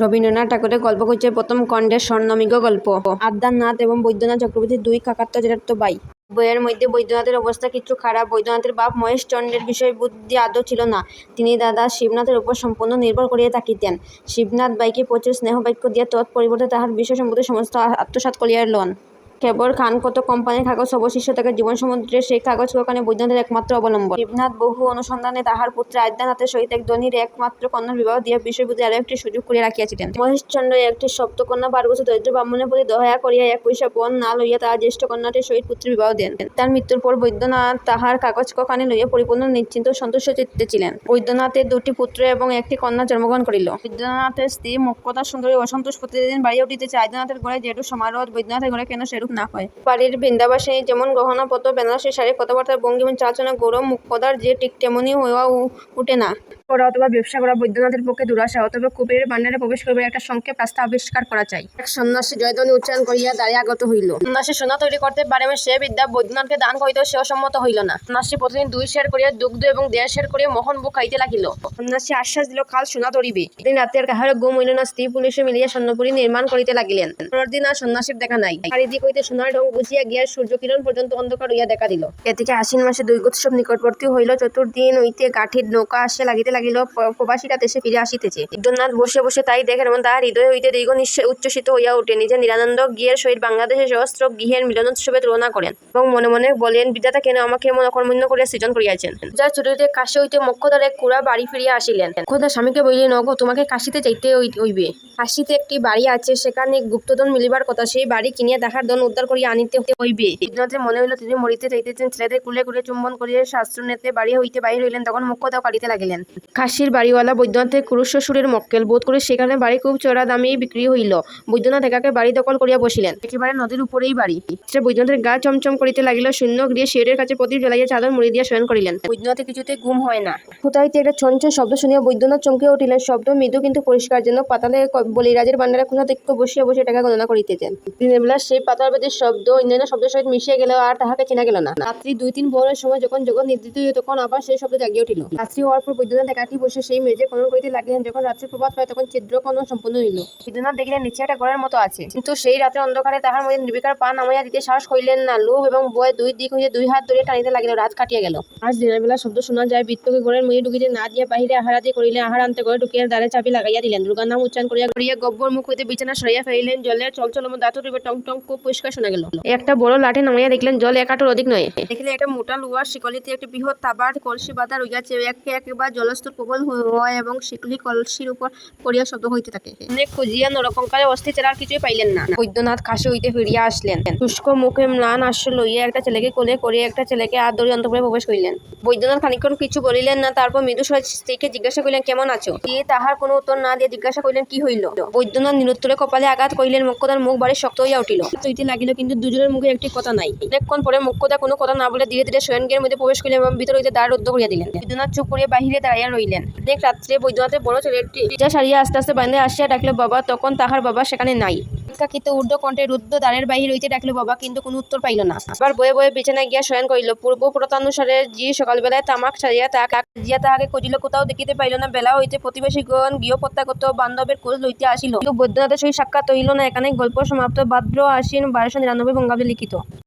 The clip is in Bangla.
রবীন্দ্রনাথ ঠাকুরের গল্প গল্পগুচ্ছের প্রথম খণ্ডের স্বর্ণমিগ গল্প। আদ্যানাথ এবং বৈদ্যনাথ চক্রবর্তী দুই কাকাত্ব জ্যাঠাত্ত বাই। বইয়ের মধ্যে বৈদ্যনাথের অবস্থা কিছু খারাপ, বৈদ্যনাথের বাপ মহেশ চন্দ্রের বিষয় বুদ্ধি আদৌ ছিল না। তিনি দাদা শিবনাথের উপর সম্পূর্ণ নির্ভর করিয়া থাকিতেন। শিবনাথ বাইকে প্রচুর স্নেহবাক্য দিয়া তৎপরিবর্তে তাহার বিষয় সম্পর্কে সমস্ত আত্মসাত করিয়া লন। কেবল খান কত কোম্পানির কাগজ অবশিষ্ট থাকে জীবন সমুদ্রে সেই কাগজ কখানে বৈদ্যনাথের একমাত্র অবলম্বন। দেবনাথ বহু অনুসন্ধানে তাহার পুত্র আদ্যানাথের সহিত এক ধনীর একমাত্র কন্যার বিবাহ দিয়া বিষয়বুদ্ধি আরও একটি সুযোগ করিয়া রাখিয়াছিলেন। মহেশচন্দ্র একটি সপ্তকন্যা বছর দরিদ্র ব্রাহ্মণের প্রতি দয়া করিয়া এক পয়সা পণ না লইয়া তাহার জ্যেষ্ঠ কন্যাটির সহিত পুত্রের বিবাহ দেন। তার মৃত্যুর পর বৈদ্যনাথ তাহার কাগজ কখানি লইয়া পরিপূর্ণ নিশ্চিন্ত সন্তুষ্ট চিত্তে ছিলেন বৈদ্যনাথের দুটি পুত্র এবং একটি কন্যা জন্মগ্রহণ করিল। বৈদ্যনাথের স্ত্রী মুখ্যতা সুন্দরী অসন্তোষ প্রতিদিন বাড়িয়া উঠিতেছে। আদ্যনাথের ঘরে যেরূপ সমারোহ, বৈদ্যনাথের ঘরে কেন সেরূপ না হয়। বাড়ির বৃন্দাবাসিনী যেমন গহনাপত্র, বেনারসি শাড়ি কথাবার্তার ভঙ্গিমা চালচনা, গৌরব মুখ্যদার যে ঠিক তেমনই হওয়া উঠে না। করা অথবা ব্যবসা করা বৈদ্যনাথের পক্ষে দুরাশা অথবা কুবেরের ভাণ্ডারে প্রবেশ করিবার একটা সংক্ষেপ রাস্তা আবিষ্কার করা চাই। এক সন্ন্যাসী জয়ধ্বনি উচ্চারণ করিয়া দাঁড়িয়ে আগত হইল। সন্ন্যাসী সোনা তৈরি করতে পারে সে বিদ্যা বৈদ্যনাথকে দান করিতেও সে অসম্মত হইল না। সন্ন্যাসী প্রতিদিন দুই শের করিয়া দুগ্ধ এবং দেড় শের করিয়া মোহন বুক খাইতে লাগিল। সন্ন্যাসী আশ্বাস দিল কাল সোনা তরিবে। দিন রাতে আর কাহার গুম হইল না স্ত্রী পুলিশে মিলিয়া স্বর্ণপুরী নির্মাণ করিতে লাগিলেন। পরের দিন আর সন্ন্যাসীর দেখা নাই। চারিদিক হইতে সোনার ঢং বুঝিয়া গিয়া সূর্য কিরণ পর্যন্ত অন্ধকার হইয়া দেখা দিল। এদিকে আশ্বিন মাসে দুই উৎসব নিকটবর্তী হইল। চতুর্দিন হইতে কাঠির নৌকা আসিয়া লাগিতে লাগিল। প- প্রবাসীরা দেশে ফিরে আসিতেছে। বিদ্যনাথ বসে বসে তাই দেখেন এবং তাহার হৃদয় হইতে দীর্ঘ নিশ্চয় উচ্ছ্বসিত হইয়া ওঠে। নিজের নিরানন্দ গিয়ের সহিত বাংলাদেশের সহস্র গৃহের মিলনোৎসবে তুলনা করেন এবং মনে মনে বলেন বিধাতা কেন আমাকে এমন অকর্মণ্য করিয়া সৃজন করিয়াছেন? যার ছুটিতে কাশি হইতে মক্ষদার এক কুড়া বাড়ি ফিরিয়া আসিলেন। খোদা স্বামীকে বলিলেন অগো তোমাকে কাশিতে যাইতে হইবে। কাশিতে একটি বাড়ি আছে সেখানে গুপ্তধন মিলিবার কথা। সেই বাড়ি কিনিয়া তাহার ধন উদ্ধার করিয়া আনিতে হইবে। বিদ্যনাথের মনে হইল তিনি মরিতে চাইতেছেন ছেলেদের কুলে কুলে চুম্বন করিয়া শাস্ত্র নেতে বাড়ি হইতে বাহির হইলেন। তখন মুখ্যদাও কাটিতে লাগিলেন। কাশির বাড়িওয়ালা বৈদ্যনাথের কুরুষ শ্বশুরের মক্কেল বোধ করে সেখানে বাড়ি খুব চড়া দামেই বিক্রি হইল। বৈদ্যনাথ একাকে বাড়ি দখল করিয়া বসিলেন। একেবারে নদীর উপরেই বাড়ি। সে বৈদ্যনাথের গা চমচম করিতে লাগিল শূন্য গৃহে শিয়রের কাছে প্রদীপ জ্বালাইয়া চাদর মুড়ি দিয়া শয়ন করিলেন। বৈদ্যনাথের কিছুতে ঘুম হয় না। কোথাইতে একটা চঞ্চল শব্দ শুনিয়া বৈদ্যনাথ চমকে উঠিলেন। শব্দ মৃদু কিন্তু পরিষ্কার যেন পাতালে বলিরাজের ভান্ডারে কোথা থেকে বসিয়া বসিয়া টাকা গণনা করিতেছেন। দিনের বেলা সেই পাতালবাদীর শব্দ অন্যান্য শব্দের সহিত মিশিয়া গেল আর তাহাকে চেনা গেল না। রাত্রি দুই তিন ভোরের সময় যখন জগৎ নিদ্রিত হইল তখন আবার সেই শব্দ জাগিয়া উঠিল। রাত্রি হওয়ার পর বৈদ্যনাথ একাকি বসে সেই মেঝে খনন করিতে লাগলেন। যখন রাত্রি প্রভাত হয়, তখন ছিদ্র খনন সম্পূর্ণ হইল। বৈদ্যনাথ দেখলেন নিচে একটা ঘরের মতো আছে। কিন্তু সেই রাত্রে অন্ধকারে তাহার মধ্যে নির্বিকার পা নামাইয়া দিতে সাহস করিলেন না। লোভ এবং ভয় দুই দিক হইতে দুই হাত ধরে টানিতে লাগিল, রাত কাটিয়া গেল। আজ দিনের বেলা শব্দ শোনা যায় বৃত্তকে ঘরের মধ্যে ঢুকিতে না দিয়া বাহিরে আহারাদি করিলে, আহার আনতে ঘরে ঢুকিয়া দ্বারে চাবি লাগাইয়া দিলেন। দুর্গার নাম উচ্চারণ করিয়া করিয়া গব্বর মুখ হইতে বিছানা সরাইয়া ফেলিলেন। জলের চলচল দাঁত উঠিবে টং টং খুব পরিষ্কার শোনা গেল। একটা বড় লাঠি নামাইয়া দেখলেন, জল এক হাঁটুর অধিক নয়। দেখলেন, একটা মোটা লোহার শিকলিতে একটি বৃহৎ তাবার কলসি বাঁধা রইয়াছে। একে একবার জলস্তর প্রবল হয় এবং শিকলি কলসির উপর পড়িয়া শব্দ হইতে থাকে। অনেক খুঁজিয়া নরকঙ্কালে অস্থির ছাড়া আর কিছুই পাইলেন না। বৈদ্যনাথ কাশি হইতে ফিরিয়া আসলেন। শুষ্ক মুখে ম্লান আশ্র লইয়া একটা ছেলেকে কোলে করিয়া একটা ছেলেকে হাত ধরে অন্তপুরে প্রবেশ করিলেন। বৈদ্যনাথ খানিকক্ষণ কিছু বলিলেন না তারপর মৃদু স্ত্রীকে জিজ্ঞাসা করিলেন কেমন আছো? কি তাহার কোনো উত্তর না দিয়ে জিজ্ঞাসা করিলেন কি হইল? বৈদ্যনাথ নিরুত্তরে কপালে আঘাত করিলেন মুখ্যদার মুখ বাড়ি শক্ত হইয়া উঠিল। তুইতে লাগিল কিন্তু দুজনের মুখে একটি কথা নাই। অনেকক্ষণ পরে মুখ্যদা কোনো কথা না বলে ধীরে ধীরে শয়নগের মধ্যে প্রবেশ করিলেন এবং ভিতর হইতে দ্বার রুদ্ধ করিয়া দিলেন। বৈদ্যনাথ চুপ করিয়া বাহিরে দাঁড়াইয়া রইলেন। দেখ রাত্রে বৈদ্যনাথের বড় ছেলেটি যা সারিয়া আস্তে আস্তে বান্ধে আসিয়া ডাকলো, বাবা, তখন তাহার বাবা সেখানে নাই। কাকিত ঊর্ধ্ব কণ্ঠে রুদ্ধ দ্বারের বাহির হইতে ডাকলো, বাবা, কিন্তু কোনো উত্তর পাইল না। আবার বয়ে বয়ে বিছানায় গিয়া শয়ন করিল, পূর্ব প্রতানুসারে জি সকালবেলায় তামাক সারিয়া তাহাকে জিয়া তাহাকে খুঁজিল, কোথাও দেখিতে পাইল না। বেলা হইতে প্রতিবেশীগণ গৃহ প্রত্যাগত বান্ধবের খোঁজ লইতে আসিল। কিন্তু বৈদ্যনাথের সহিত সাক্ষাৎ হইল না। এখানে গল্প সমাপ্ত। ভাদ্র আশ্বিন বারোশো নিরানব্বই বঙ্গাব্দে লিখিত।